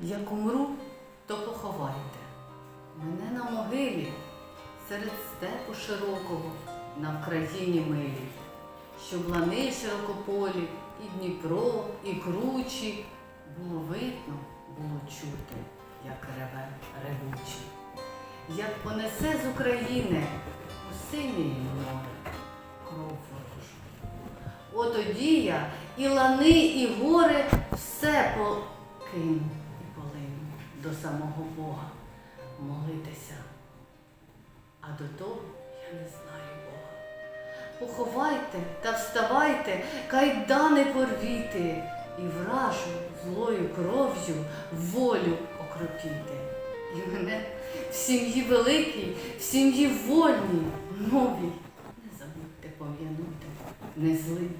Як умру, то поховайте. Мене на могилі серед степу широкого на Вкраїні милій, щоб лани широкополі, і Дніпро, і кручі було видно, було чути, як реве ревучий. Як понесе з України у синє море кров ворожу. От тоді я і лани, і гори все покину до самого Бога молитися. А до того я не знаю Бога. Поховайте та вставайте, кайдани порвіти і вражу злою кров'ю волю окропіти. І мене в сім'ї великій, в сім'ї вольній, новій. Не забудьте пом'янути, не злий